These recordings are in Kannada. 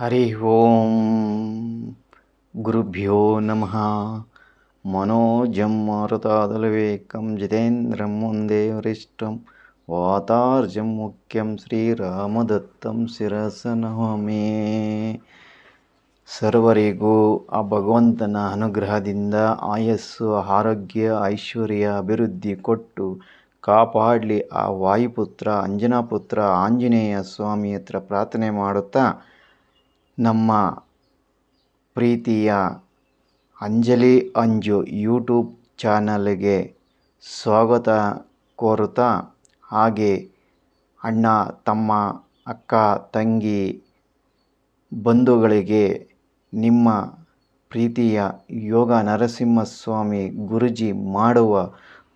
ಹರಿ ಓಂ ಗುರುಭ್ಯೋ ನಮಃ. ಮನೋಜಂ ಮಾರುತಾದಲವೇಕಂ ಜಿತೇಂದ್ರಂ ಮುಂದೆ ವರಿಷ್ಠಂ. ವಾತಾರ್ಜಂ ಮುಖ್ಯಂ ಶ್ರೀರಾಮದತ್ತಂ ಶಿರಸ ನಮಾಮಿ. ಸರ್ವರಿಗೂ ಆ ಭಗವಂತನ ಅನುಗ್ರಹದಿಂದ ಆಯಸ್ಸು, ಆರೋಗ್ಯ, ಐಶ್ವರ್ಯ, ಅಭಿವೃದ್ಧಿ ಕೊಟ್ಟು ಕಾಪಾಡಲಿ ಆ ವಾಯುಪುತ್ರ ಅಂಜನಾಪುತ್ರ ಆಂಜನೇಯ ಸ್ವಾಮಿ ಹತ್ರ ಪ್ರಾರ್ಥನೆ ಮಾಡುತ್ತಾ ನಮ್ಮ ಪ್ರೀತಿಯ ಅಂಜಲಿ ಅಂಜು ಯೂಟ್ಯೂಬ್ ಚಾನಲ್ಗೆ ಸ್ವಾಗತ ಕೋರುತ್ತಾ, ಹಾಗೆ ಅಣ್ಣ, ತಮ್ಮ, ಅಕ್ಕ, ತಂಗಿ, ಬಂಧುಗಳಿಗೆ ನಿಮ್ಮ ಪ್ರೀತಿಯ ಯೋಗ ನರಸಿಂಹಸ್ವಾಮಿ ಗುರುಜಿ ಮಾಡುವ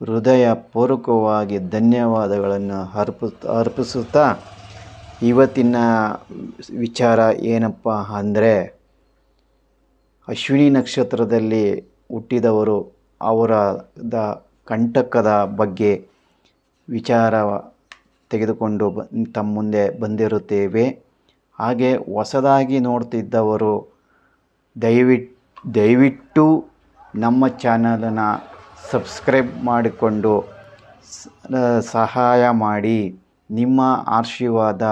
ಹೃದಯಪೂರ್ವಕವಾಗಿ ಧನ್ಯವಾದಗಳನ್ನು ಅರ್ಪು, ಅರ್ಪಿಸುತ್ತಾ ಇವತ್ತಿನ ವಿಚಾರ ಏನಪ್ಪ ಅಂದರೆ, ಅಶ್ವಿನಿ ನಕ್ಷತ್ರದಲ್ಲಿ ಹುಟ್ಟಿದವರು ಅವರದ ಕಂಟಕದ ಬಗ್ಗೆ ವಿಚಾರ ತೆಗೆದುಕೊಂಡು ಬ ತಮ್ಮ ಮುಂದೆ ಬಂದಿರುತ್ತೇವೆ. ಹಾಗೆ ಹೊಸದಾಗಿ ನೋಡ್ತಿದ್ದವರು ದಯವಿಟ್ಟು ದಯವಿಟ್ಟು ನಮ್ಮ ಚಾನಲನ್ನು ಸಬ್ಸ್ಕ್ರೈಬ್ ಮಾಡಿಕೊಂಡು ಸಹಾಯ ಮಾಡಿ. ನಿಮ್ಮ ಆಶೀರ್ವಾದ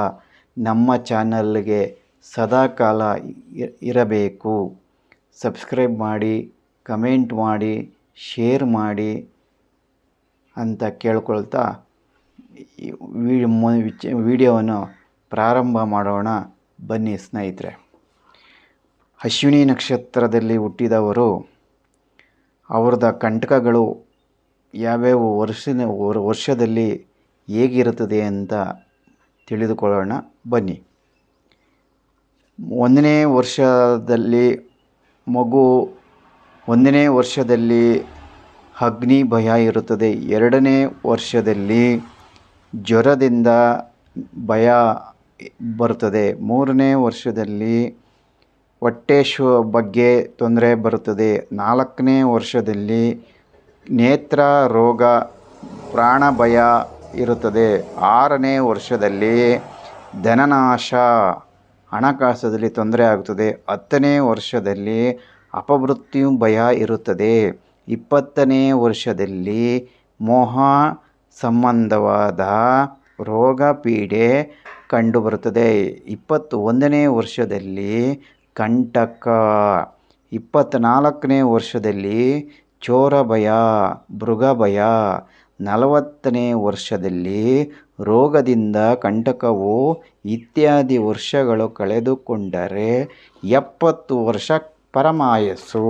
ನಮ್ಮ ಚಾನಲ್ಗೆ ಸದಾಕಾಲ ಇರಬೇಕು. ಸಬ್ಸ್ಕ್ರೈಬ್ ಮಾಡಿ, ಕಮೆಂಟ್ ಮಾಡಿ, ಶೇರ್ ಮಾಡಿ ಅಂತ ಕೇಳ್ಕೊಳ್ತಾ ವಿಡಿಯೋವನ್ನು ಪ್ರಾರಂಭ ಮಾಡೋಣ. ಬನ್ನಿ ಸ್ನೇಹಿತರೆ. ಅಶ್ವಿನಿ ನಕ್ಷತ್ರದಲ್ಲಿ ಹುಟ್ಟಿದವರು, ಅವ್ರದ ಕಂಟಕಗಳು ಯಾವ್ಯಾವ ವರ್ಷದ ವರ್ಷದಲ್ಲಿ ಹೇಗಿರುತ್ತದೆ ಅಂತ ತಿಳಿದುಕೊಳ್ಳೋಣ. ಬನ್ನಿ. ಒಂದನೇ ವರ್ಷದಲ್ಲಿ ಮಗು, ಒಂದನೇ ವರ್ಷದಲ್ಲಿ ಅಗ್ನಿ ಭಯ ಇರುತ್ತದೆ. ಎರಡನೇ ವರ್ಷದಲ್ಲಿ ಜ್ವರದಿಂದ ಭಯ ಬರುತ್ತದೆ. ಮೂರನೇ ವರ್ಷದಲ್ಲಿ ಹೊಟ್ಟೆ ಶು ಬಗ್ಗೆ ತೊಂದರೆ ಬರುತ್ತದೆ. ನಾಲ್ಕನೇ ವರ್ಷದಲ್ಲಿ ನೇತ್ರ ರೋಗ ಪ್ರಾಣ ಭಯ ಇರುತ್ತದೆ. ಆರನೇ ವರ್ಷದಲ್ಲಿ ಧನನಾಶ, ಹಣಕಾಸದಲ್ಲಿ ತೊಂದರೆ ಆಗುತ್ತದೆ. ಹತ್ತನೇ ವರ್ಷದಲ್ಲಿ ಅಪಮೃತ್ಯು ಭಯ ಇರುತ್ತದೆ. ಇಪ್ಪತ್ತನೇ ವರ್ಷದಲ್ಲಿ ಮೋಹ ಸಂಬಂಧವಾದ ರೋಗ ಪೀಡೆ ಕಂಡುಬರುತ್ತದೆ. ಇಪ್ಪತ್ತು ಒಂದನೇ ವರ್ಷದಲ್ಲಿ ಕಂಟಕ ಇಪ್ಪತ್ತ್ನಾಲ್ಕನೇ ವರ್ಷದಲ್ಲಿ ಚೋರ ಭಯ ಮೃಗ ಭಯ ನಲವತ್ತನೇ ವರ್ಷದಲ್ಲಿ ರೋಗದಿಂದ ಕಂಟಕವು ಇತ್ಯಾದಿ ವರ್ಷಗಳು ಕಳೆದುಕೊಂಡರೆ ಎಪ್ಪತ್ತು ವರ್ಷ ಪರಮಾಯಸ್ಸು